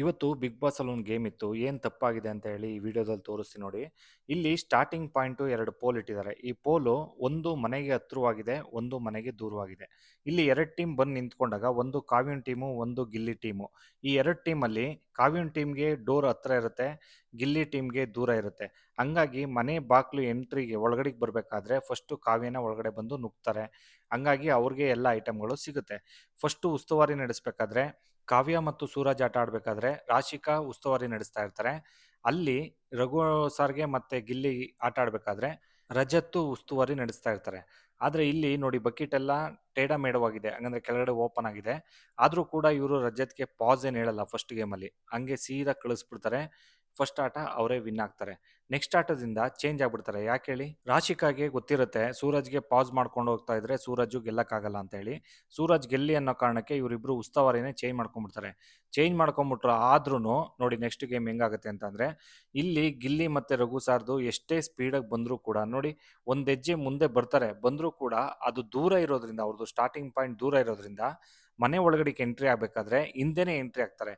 ಇವತ್ತು big boss ಅಲ್ಲಿ ಒಂದು ಗೇಮ್ ಇತ್ತು, ಏನು ತಪ್ಪಾಗಿದೆ ಅಂತ ಹೇಳಿ ಈ ವಿಡಿಯೋದಲ್ಲಿ ತೋರಿಸ್ತೀನಿ ನೋಡಿ. ಇಲ್ಲಿ ಸ್ಟಾರ್ಟಿಂಗ್ ಪಾಯಿಂಟ್ ಎರಡು ಪೋಲ್ ಇಟ್ಟಿದ್ದಾರೆ. ಈ ಪೋಲು ಒಂದು ಮನೆಗೆ ಹತ್ರವಾಗಿದೆ ಒಂದು ಮನೆಗೆ ದೂರವಾಗಿದೆ. ಇಲ್ಲಿ ಎರಡು ಟೀಮ್ ಬಂದು ನಿಂತ್ಕೊಂಡಾಗ ಒಂದು ಕಾವ್ಯನ್ ಟೀಮು ಒಂದು ಗಿಲ್ಲಿ ಟೀಮು ಈ ಎರಡು ಟೀಮಲ್ಲಿ ಕಾವ್ಯನ್ ಟೀಮ್ಗೆ ಡೋರ್ ಹತ್ರ ಇರುತ್ತೆ, ಗಿಲ್ಲಿ ಟೀಮ್ಗೆ ದೂರ ಇರುತ್ತೆ. ಹಂಗಾಗಿ ಮನೆ ಬಾಕ್ಲು ಎಂಟ್ರಿಗೆ ಒಳಗಡೆಗೆ ಬರಬೇಕಾದ್ರೆ ಫಸ್ಟ್ ಕಾವ್ಯನ ಒಳಗಡೆ ಬಂದು ನುಗ್ತಾರೆ. ಹಂಗಾಗಿ ಅವ್ರಿಗೆ ಎಲ್ಲ ಐಟಮ್ಗಳು ಸಿಗುತ್ತೆ. ಫಸ್ಟ್ ಉಸ್ತುವಾರಿ ನಡೆಸಬೇಕಾದ್ರೆ ಕಾವ್ಯ ಮತ್ತು ಸೂರಜ್ ಆಟ ಆಡ್ಬೇಕಾದ್ರೆ ರಾಶಿಕಾ ಉಸ್ತುವಾರಿ ನಡೆಸ್ತಾ ಇರ್ತಾರೆ. ಅಲ್ಲಿ ರಘು ಸರ್ಗೆ ಮತ್ತೆ ಗಿಲ್ಲಿ ಆಟ ಆಡ್ಬೇಕಾದ್ರೆ ರಜತ್ತು ಉಸ್ತುವಾರಿ ನಡೆಸ್ತಾ ಇರ್ತಾರೆ. ಆದ್ರೆ ಇಲ್ಲಿ ನೋಡಿ ಬಕೆಟ್ ಎಲ್ಲ ಟೇಡ ಮೇಡವಾಗಿದೆ. ಹಂಗಂದ್ರೆ ಕೆಳಗಡೆ ಓಪನ್ ಆಗಿದೆ. ಆದ್ರೂ ಕೂಡ ಇವರು ರಜತ್ಗೆ ಪಾಸ್ ಏನು ಹೇಳಲ್ಲ ಫಸ್ಟ್ ಗೇಮ್ ಅಲ್ಲಿ. ಹಂಗೆ ಸೀದಾ ಕಳಿಸ್ಬಿಡ್ತಾರೆ. ಫಸ್ಟ್ ಆಟ ಅವರೇ ವಿನ್ ಆಗ್ತಾರೆ. ನೆಕ್ಸ್ಟ್ ಆಟದಿಂದ ಚೇಂಜ್ ಆಗ್ಬಿಡ್ತಾರೆ. ಯಾಕೆ ಹೇಳಿ? ರಾಶಿಕಾಗೆ ಗೊತ್ತಿರುತ್ತೆ, ಸೂರಜ್ಗೆ ಪಾಸ್ ಮಾಡ್ಕೊಂಡು ಹೋಗ್ತಾ ಇದ್ರೆ ಸೂರಜ್ ಗೆಲ್ಲಕ್ಕಾಗಲ್ಲ ಅಂತ ಹೇಳಿ. ಸೂರಜ್ ಗೆಲ್ಲಿ ಅನ್ನೋ ಕಾರಣಕ್ಕೆ ಇವರಿಬ್ರು ಉಸ್ತುವಾರಿನೇ ಚೇಂಜ್ ಮಾಡ್ಕೊಂಡ್ಬಿಡ್ತಾರೆ. ಚೇಂಜ್ ಮಾಡ್ಕೊಂಡ್ಬಿಟ್ರು ಆದ್ರೂ ನೋಡಿ ನೆಕ್ಸ್ಟ್ ಗೇಮ್ ಹೆಂಗಾಗುತ್ತೆ ಅಂತಂದ್ರೆ, ಇಲ್ಲಿ ಗಿಲ್ಲಿ ಮತ್ತೆ ರಘು ಸಾರ್ದು ಎಷ್ಟೇ ಸ್ಪೀಡಾಗಿ ಬಂದರೂ ಕೂಡ ನೋಡಿ ಒಂದು ಹೆಜ್ಜೆ ಮುಂದೆ ಬರ್ತಾರೆ. ಬಂದರೂ ಕೂಡ ಅದು ದೂರ ಇರೋದ್ರಿಂದ ಅವ್ರದ್ದು ಸ್ಟಾರ್ಟಿಂಗ್ ಪಾಯಿಂಟ್ ದೂರ ಇರೋದ್ರಿಂದ ಮನೆ ಒಳಗಡೆಗೆ ಎಂಟ್ರಿ ಆಗಬೇಕಾದ್ರೆ ಹಿಂದೆನೆ ಎಂಟ್ರಿ ಆಗ್ತಾರೆ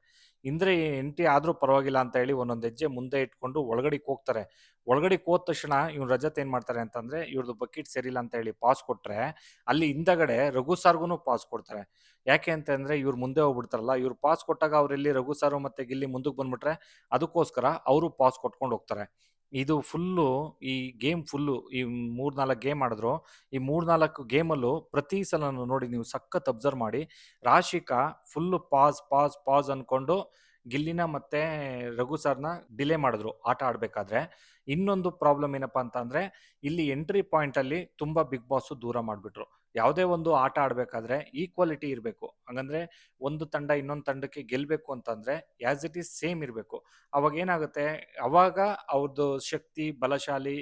ಹಿಂದ್ರೆ ಎಂಟಿ ಆದ್ರೂ ಪರವಾಗಿಲ್ಲ ಅಂತ ಹೇಳಿ ಒಂದೊಂದು ಹೆಜ್ಜೆ ಮುಂದೆ ಇಟ್ಕೊಂಡು ಒಳಗಡೆಗೆ ಹೋಗ್ತಾರೆ. ಒಳಗಡೆ ಹೋದ ತಕ್ಷಣ ಇವ್ನ ರಜತ್ ಏನ್ ಮಾಡ್ತಾರೆ ಅಂತಂದ್ರೆ ಇವ್ರದ್ದು ಬಕೆಟ್ ಸರಿಯಿಲ್ಲ ಅಂತ ಹೇಳಿ ಪಾಸ್ ಕೊಟ್ರೆ ಅಲ್ಲಿ ಹಿಂದಗಡೆ ರಘು ಸಾರ್ಗುನು ಪಾಸ್ ಕೊಡ್ತಾರೆ. ಯಾಕೆ ಅಂತಂದ್ರೆ ಇವ್ರು ಮುಂದೆ ಹೋಗ್ಬಿಡ್ತಾರಲ್ಲ, ಇವ್ರು ಪಾಸ್ ಕೊಟ್ಟಾಗ ಅವ್ರಲ್ಲಿ ರಘು ಸಾರು ಮತ್ತೆ ಗಿಲ್ಲಿ ಮುಂದಕ್ಕೆ ಬಂದ್ಬಿಟ್ರೆ ಅದಕ್ಕೋಸ್ಕರ ಅವರು ಪಾಸ್ ಕೊಟ್ಕೊಂಡು ಹೋಗ್ತಾರೆ. ಇದು ಫುಲ್ಲು ಈ ಗೇಮ್ ಫುಲ್ಲು ಈ ಮೂರ್ನಾಲ್ಕು ಗೇಮ್ ಆಡಿದ್ರು. ಈ ಮೂರ್ನಾಲ್ಕು ಗೇಮಲ್ಲೂ ಪ್ರತಿ ಸಲ ನೋಡಿ ನೀವು ಸಖತ್ ಅಬ್ಸರ್ವ್ ಮಾಡಿ. Rashika full pass pass pass ಅನ್ಕೊಂಡು ಗಿಲ್ಲಿನ ಮತ್ತೆ ರಘು ಸರ್ನ ಡಿಲೇ ಮಾಡಿದ್ರು ಆಟ ಆಡಬೇಕಾದ್ರೆ. ಇನ್ನೊಂದು ಪ್ರಾಬ್ಲಮ್ ಏನಪ್ಪಾ ಅಂತ ಇಲ್ಲಿ ಎಂಟ್ರಿ ಪಾಯಿಂಟ್ ಅಲ್ಲಿ ತುಂಬಾ ಬಿಗ್ ಬಾಸ್ ದೂರ ಮಾಡ್ಬಿಟ್ರು. ಯಾವುದೇ ಒಂದು ಆಟ ಆಡಬೇಕಾದ್ರೆ ಈಕ್ವಾಲಿಟಿ ಇರಬೇಕು. ಹಂಗಂದ್ರೆ ಒಂದು ತಂಡ ಇನ್ನೊಂದು ತಂಡಕ್ಕೆ ಗೆಲ್ಲಬೇಕು ಅಂತಂದ್ರೆ ಆಸ್ ಇಟ್ ಈಸ್ ಸೇಮ್ ಇರಬೇಕು. ಅವಾಗ ಏನಾಗುತ್ತೆ? ಅವಾಗ ಅವ್ರದ್ದು ಶಕ್ತಿ, ಬಲಶಾಲಿ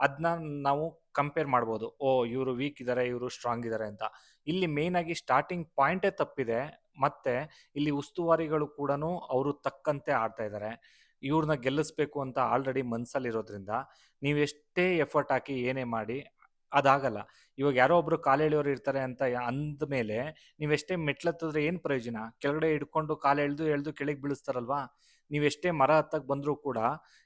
ಅದನ್ನ ನಾವು ಕಂಪೇರ್ ಮಾಡ್ಬೋದು. ಓ, ಇವರು ವೀಕ್ ಇದ್ದಾರೆ ಇವರು ಸ್ಟ್ರಾಂಗ್ ಇದ್ದಾರೆ ಅಂತ. ಇಲ್ಲಿ ಮೇನ್ ಆಗಿ ಸ್ಟಾರ್ಟಿಂಗ್ ಪಾಯಿಂಟೇ ತಪ್ಪಿದೆ. ಮತ್ತೆ ಇಲ್ಲಿ ಉಸ್ತುವಾರಿಗಳು ಕೂಡ ಅವರು ತಕ್ಕಂತೆ ಆಡ್ತಾ ಇದ್ದಾರೆ ಇವ್ರನ್ನ ಗೆಲ್ಲಿಸ್ಬೇಕು ಅಂತ ಆಲ್ರೆಡಿ ಮನಸ್ಸಲ್ಲಿರೋದ್ರಿಂದ ನೀವೆಷ್ಟೇ ಎಫರ್ಟ್ ಹಾಕಿ ಏನೇ ಮಾಡಿ ಅದಾಗಲ್ಲ. ಇವಾಗ ಯಾರೋ ಒಬ್ರು ಕಾಲೆಳೆಯೋರು ಇರ್ತಾರೆ ಅಂತ ಅಂದ ಮೇಲೆ ನೀವೆಷ್ಟೇ ಮೆಟ್ಲತ್ತಿದ್ರೆ ಏನು ಪ್ರಯೋಜನ? ಕೆಳಗಡೆ ಹಿಡ್ಕೊಂಡು ಕಾಲು ಎಳೆದು ಎಳೆದು ಕೆಳಗೆ ಬೀಳಿಸ್ತಾರಲ್ವಾ? ನೀವೆಷ್ಟೇ ಮರ ಹತ್ತಕ್ಕೆ ಬಂದರೂ ಕೂಡ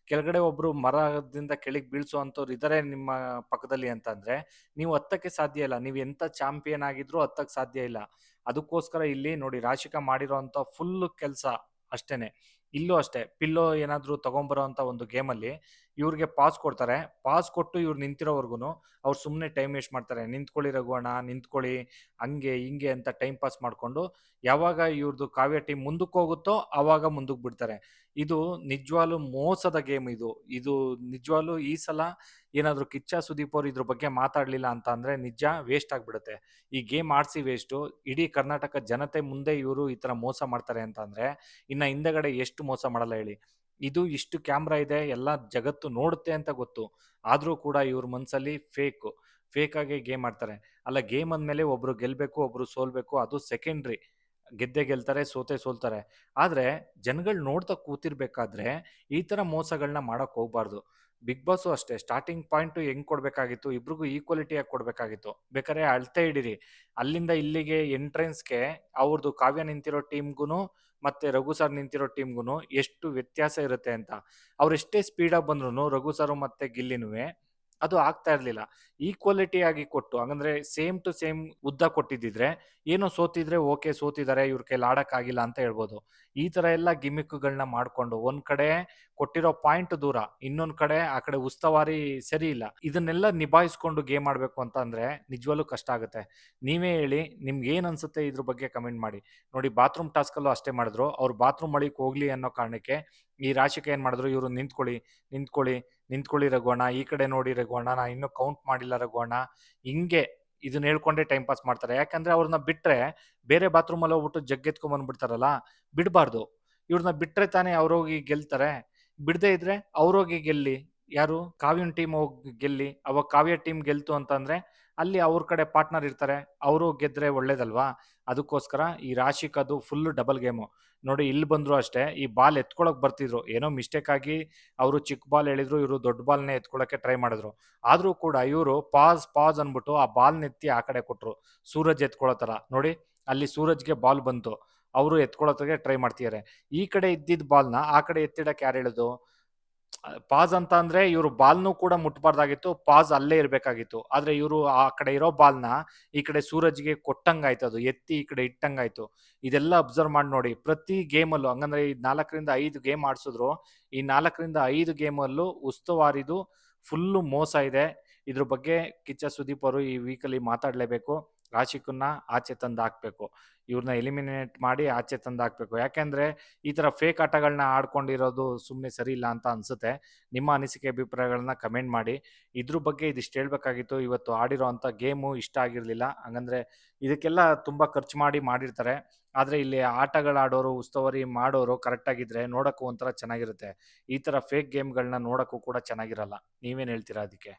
ಕೆಳಗಡೆ ಒಬ್ರು ಮರದಿಂದ ಕೆಳಗೆ ಬೀಳ್ಸೋ ಇದ್ದಾರೆ ನಿಮ್ಮ ಪಕ್ಕದಲ್ಲಿ ಅಂತಂದ್ರೆ ನೀವು ಹತ್ತಕ್ಕೆ ಸಾಧ್ಯ ಇಲ್ಲ. ನೀವು ಎಂತ ಚಾಂಪಿಯನ್ ಆಗಿದ್ರೂ ಹತ್ತಕ್ ಸಾಧ್ಯ ಇಲ್ಲ. ಅದಕ್ಕೋಸ್ಕರ ಇಲ್ಲಿ ನೋಡಿ ರಾಶಿಕಾ ಮಾಡಿರೋ ಅಂತ ಫುಲ್ ಕೆಲಸ ಅಷ್ಟೇನೆ. ಇಲ್ಲೂ ಅಷ್ಟೇ, ಪಿಲ್ಲೋ ಏನಾದರೂ ತಗೊಂಬರೋ ಅಂತ ಒಂದು ಗೇಮಲ್ಲಿ ಇವ್ರಿಗೆ ಪಾಸ್ ಕೊಡ್ತಾರೆ. ಪಾಸ್ ಕೊಟ್ಟು ಇವ್ರು ನಿಂತಿರೋವರೆಗೂ ಅವ್ರು ಸುಮ್ಮನೆ ಟೈಮ್ ವೇಸ್ಟ್ ಮಾಡ್ತಾರೆ. ನಿಂತ್ಕೊಳ್ಳಿ ರಘುವಣ ನಿಂತ್ಕೊಳ್ಳಿ, ಹಂಗೆ, ಹಿಂಗೆ ಅಂತ ಟೈಮ್ ಪಾಸ್ ಮಾಡಿಕೊಂಡು ಯಾವಾಗ ಇವ್ರದ್ದು ಕಾವ್ಯ ಟೀಮ್ ಮುಂದಕ್ಕೆ ಹೋಗುತ್ತೋ ಆವಾಗ ಮುಂದಕ್ಕೆ ಬಿಡ್ತಾರೆ. ಇದು ನಿಜವಾಲು ಮೋಸದ ಗೇಮ್ ಇದು. ಇದು ನಿಜವಾಗ್ಲೂ ಈ ಸಲ ಏನಾದರೂ ಕಿಚ್ಚ ಸುದೀಪ್ ಅವರು ಇದ್ರ ಬಗ್ಗೆ ಮಾತಾಡಲಿಲ್ಲ ಅಂತ ಅಂದರೆ ನಿಜ ವೇಸ್ಟ್ ಆಗಿಬಿಡುತ್ತೆ. ಈ ಗೇಮ್ ಆಡಿಸಿ ವೇಸ್ಟು ಇಡೀ ಕರ್ನಾಟಕ ಜನತೆ ಮುಂದೆ ಇವರು ಈ ಥರ ಮೋಸ ಮಾಡ್ತಾರೆ ಅಂತ ಅಂದರೆ ಇನ್ನು ಹಿಂದೆಗಡೆ ಎಷ್ಟು ಮೋಸ ಮಾಡಲ್ಲ ಹೇಳಿ. ಇದು ಇಷ್ಟು ಕ್ಯಾಮ್ರಾ ಇದೆ, ಎಲ್ಲ ಜಗತ್ತು ನೋಡುತ್ತೆ ಅಂತ ಗೊತ್ತು. ಆದರೂ ಕೂಡ ಇವ್ರ ಮನಸ್ಸಲ್ಲಿ ಫೇಕ್. ಫೇಕ್ ಆಗಿ ಗೇಮ್ ಆಡ್ತಾರೆ. ಅಲ್ಲ, ಗೇಮ್ ಅಂದಮೇಲೆ ಒಬ್ರು ಗೆಲ್ಲಬೇಕು ಒಬ್ರು ಸೋಲ್ಬೇಕು, ಅದು ಸೆಕೆಂಡ್ರಿ. ಗೆದ್ದೆ ಗೆಲ್ತಾರೆ, ಸೋತೆ ಸೋಲ್ತಾರೆ. ಆದರೆ, ಜನಗಳು ನೋಡ್ತಾ ಕೂತಿರ್ಬೇಕಾದ್ರೆ ಈ ಥರ ಮೋಸಗಳನ್ನ ಮಾಡೋಕ್ಕೆ ಹೋಗ್ಬಾರ್ದು. ಬಿಗ್ ಬಾಸು ಅಷ್ಟೇ ಸ್ಟಾರ್ಟಿಂಗ್ ಪಾಯಿಂಟ್ ಹೆಂಗ್ ಕೊಡ್ಬೇಕಾಗಿತ್ತು, ಇಬ್ರಿಗೂ ಈಕ್ವಾಲಿಟಿ ಆಗಿ ಕೊಡ್ಬೇಕಾಗಿತ್ತು? ಬೇಕಾದ್ರೆ ಅಳ್ತೆ ಹಿಡೀರಿ. ಅಲ್ಲಿಂದ ಇಲ್ಲಿಗೆ ಎಂಟ್ರೆನ್ಸ್ಗೆ ಅವ್ರದ್ದು ಕಾವ್ಯ ನಿಂತಿರೋ ಟೀಮ್ಗೂ ಮತ್ತೆ ರಘು ಸರ್ ನಿಂತಿರೋ ಟೀಮ್ಗೂ ಎಷ್ಟು ವ್ಯತ್ಯಾಸ ಇರುತ್ತೆ ಅಂತ. ಅವ್ರು ಎಷ್ಟೇ ಸ್ಪೀಡಾಗಿ ಬಂದ್ರು ರಘು ಸರ್ ಮತ್ತೆ ಗಿಲ್ಲಿನೂ ಅದು ಆಗ್ತಾ ಇರಲಿಲ್ಲ. ಈಕ್ವಾಲಿಟಿ ಆಗಿ ಕೊಟ್ಟು, ಹಂಗಂದ್ರೆ ಸೇಮ್ ಟು ಸೇಮ್ ಉದ್ದ ಕೊಟ್ಟಿದ್ದಿದ್ರೆ, ಏನೋ ಸೋತಿದ್ರೆ ಓಕೆ ಸೋತಿದ್ದಾರೆ ಇವ್ರ ಕೈಲಿ ಆಡಕ್ ಆಗಿಲ್ಲ ಅಂತ ಹೇಳ್ಬೋದು. ಈ ತರ ಎಲ್ಲ ಗಿಮಿಕ್ಗಳನ್ನ ಮಾಡ್ಕೊಂಡು ಒಂದ್ ಕಡೆ ಕೊಟ್ಟಿರೋ ಪಾಯಿಂಟ್ ದೂರ, ಇನ್ನೊಂದ್ ಕಡೆ ಆ ಕಡೆ ಉಸ್ತವಾರಿ ಸರಿ ಇಲ್ಲ. ಇದನ್ನೆಲ್ಲ ನಿಭಾಯಿಸ್ಕೊಂಡು ಗೇಮ್ ಆಡ್ಬೇಕು ಅಂತ ಅಂದ್ರೆ ನಿಜವಾಗ್ಲೂ ಕಷ್ಟ ಆಗುತ್ತೆ. ನೀವೇ ಹೇಳಿ, ನಿಮ್ಗೆ ಏನ್ ಅನ್ಸುತ್ತೆ ಇದ್ರ ಬಗ್ಗೆ ಕಮೆಂಟ್ ಮಾಡಿ. ನೋಡಿ ಬಾತ್ರೂಮ್ ಟಾಸ್ಕ್ ಅಲ್ಲೂ ಅಷ್ಟೇ ಮಾಡಿದ್ರು. ಅವ್ರು ಬಾತ್ರೂಮ್ ಮಳಿಗೆ ಹೋಗ್ಲಿ ಅನ್ನೋ ಕಾರಣಕ್ಕೆ ಈ ರಾಶಿಕ ಏನ್ ಮಾಡಿದ್ರು? ಇವರು ನಿಂತ್ಕೊಳ್ಳಿ ನಿಂತ್ಕೊಳ್ಳಿ ನಿಂತ್ಕೊಳ್ಳಿ ರಘುವಣ ಈ ಕಡೆ ನೋಡಿ ರಘುವಣ ನಾ ಇನ್ನೂ ಕೌಂಟ್ ಮಾಡಿಲ್ಲ ರಘುವಣ ಹಿಂಗೆ ಇದನ್ನ ಹೇಳ್ಕೊಂಡೆ ಟೈಮ್ ಪಾಸ್ ಮಾಡ್ತಾರೆ. ಯಾಕಂದ್ರೆ ಅವ್ರನ್ನ ಬಿಟ್ರೆ ಬೇರೆ ಬಾತ್ರೂಮ್ ಅಲ್ಲಿ ಹೋಗ್ಬಿಟ್ಟು ಜಗ್ಗೆತ್ಕೊಂಡ್ ಬಂದ್ಬಿಡ್ತಾರಲ್ಲ, ಬಿಡಬಾರ್ದು. ಇವ್ರನ್ನ ಬಿಟ್ರೆ ತಾನೇ ಅವ್ರೋಗಿ ಗೆಲ್ತಾರೆ. ಬಿಡದೇ ಇದ್ರೆ ಅವ್ರೋಗಿ ಗೆಲ್ಲಿ. ಯಾರು? ಕಾವ್ಯನ್ ಟೀಮ್ ಹೋಗಿ ಗೆಲ್ಲಿ. ಅವಾಗ ಕಾವ್ಯ ಟೀಮ್ ಗೆಲ್ತು ಅಂತಂದ್ರೆ ಅಲ್ಲಿ ಅವ್ರ ಕಡೆ ಪಾರ್ಟ್ನರ್ ಇರ್ತಾರೆ. ಅವರು ಗೆದ್ರೆ ಒಳ್ಳೇದಲ್ವಾ? ಅದಕ್ಕೋಸ್ಕರ ಈ ರಾಶಿಕ್ ಅದು ಫುಲ್ ಡಬಲ್ ಗೇಮು ನೋಡಿ ಇಲ್ಲಿ ಬಂದ್ರು ಅಷ್ಟೇ, ಈ ಬಾಲ್ ಎತ್ಕೊಳಕ್ ಬರ್ತಿದ್ರು. ಏನೋ ಮಿಸ್ಟೇಕ್ ಆಗಿ ಅವರು ಚಿಕ್ಕ ಬಾಲ್ ಹೇಳಿದ್ರು ಇವರು ದೊಡ್ಡ ಬಾಲ್ನೇ ಎತ್ಕೊಳಕ್ಕೆ ಟ್ರೈ ಮಾಡಿದ್ರು. ಆದ್ರೂ ಕೂಡ ಇವರು ಪಾಸ್ ಪಾಸ್ ಅನ್ಬಿಟ್ಟು ಆ ಬಾಲ್ ನೆತ್ತಿ ಆ ಕಡೆ ಕೊಟ್ರು. ಸೂರಜ್ ಎತ್ಕೊಳ್ಳೋ ತರ ನೋಡಿ ಅಲ್ಲಿ ಸೂರಜ್ಗೆ ಬಾಲ್ ಬಂತು. ಅವರು ಎತ್ಕೊಳ್ಳೋದಕ್ಕೆ ಟ್ರೈ ಮಾಡ್ತಿದ್ದಾರೆ ಈ ಕಡೆ ಇದ್ದಿದ್ದ ಬಾಲ್ನ ಆ ಕಡೆ ಎತ್ತಿಡಕ್ಕೆ ಯಾರು ಹೇಳೋದು? ಪಾಸ್ ಅಂತ ಅಂದ್ರೆ ಇವರು ಬಾಲ್ನು ಕೂಡ ಮುಟ್ಬಾರ್ದಾಗಿತ್ತು ಪಾಸ್ ಅಲ್ಲೇ ಇರಬೇಕಾಗಿತ್ತು. ಆದ್ರೆ ಇವರು ಆ ಕಡೆ ಇರೋ ಬಾಲ್ನ ಈ ಕಡೆ ಸೂರಜ್ಗೆ ಕೊಟ್ಟಂಗಾಯ್ತು ಅದು, ಎತ್ತಿ ಈ ಕಡೆ ಇಟ್ಟಂಗಾಯ್ತು. ಇದೆಲ್ಲ ಅಬ್ಸರ್ವ್ ಮಾಡಿ ನೋಡಿ, ಪ್ರತಿ ಗೇಮಲ್ಲೂ ಹಂಗಂದ್ರೆ ಈ ನಾಲ್ಕರಿಂದ ಐದು ಗೇಮ್ ಆಡ್ಸಿದ್ರು, ಈ ನಾಲ್ಕರಿಂದ ಐದು ಗೇಮಲ್ಲೂ ಉಸ್ತುವಾರಿದು ಫುಲ್ಲು ಮೋಸ ಇದೆ. ಇದ್ರ ಬಗ್ಗೆ ಕಿಚ್ಚ ಸುದೀಪ್ ಅವರು ಈ ವೀಕಲ್ಲಿ ಮಾತಾಡಲೇಬೇಕು. ರಾಶಿಕನ್ನ ಆಚೆ ತಂದು ಹಾಕ್ಬೇಕು ಇವ್ರನ್ನ ಎಲಿಮಿನೇಟ್ ಮಾಡಿ ಆಚೆ ತಂದು ಹಾಕ್ಬೇಕು ಯಾಕೆಂದ್ರೆ ಈ ತರ ಫೇಕ್ ಆಟಗಳನ್ನ ಆಡ್ಕೊಂಡಿರೋದು ಸುಮ್ಮನೆ ಸರಿ ಇಲ್ಲ ಅಂತ ಅನ್ಸುತ್ತೆ. ನಿಮ್ಮ ಅನಿಸಿಕೆ ಅಭಿಪ್ರಾಯಗಳನ್ನ ಕಮೆಂಟ್ ಮಾಡಿ. ಇದ್ರ ಬಗ್ಗೆ ಇದಿಷ್ಟು ಹೇಳ್ಬೇಕಾಗಿತ್ತು. ಇವತ್ತು ಆಡಿರೋ ಅಂಥ ಗೇಮು ಇಷ್ಟ ಆಗಿರಲಿಲ್ಲ. ಹಂಗಂದ್ರೆ ಇದಕ್ಕೆಲ್ಲ ತುಂಬಾ ಖರ್ಚು ಮಾಡಿ ಮಾಡಿರ್ತಾರೆ. ಆದ್ರೆ ಇಲ್ಲಿ ಆಟಗಳಾಡೋರು, ಉಸ್ತುವಾರಿ ಮಾಡೋರು ಕರೆಕ್ಟ್ ಆಗಿದ್ರೆ ನೋಡಕ್ಕೂ ಒಂಥರ ಚೆನ್ನಾಗಿರುತ್ತೆ. ಈ ತರ ಫೇಕ್ ಗೇಮ್ಗಳನ್ನ ನೋಡಕ್ಕೂ ಕೂಡ ಚೆನ್ನಾಗಿರಲ್ಲ. ನೀವೇನು ಹೇಳ್ತೀರಾ ಅದಕ್ಕೆ?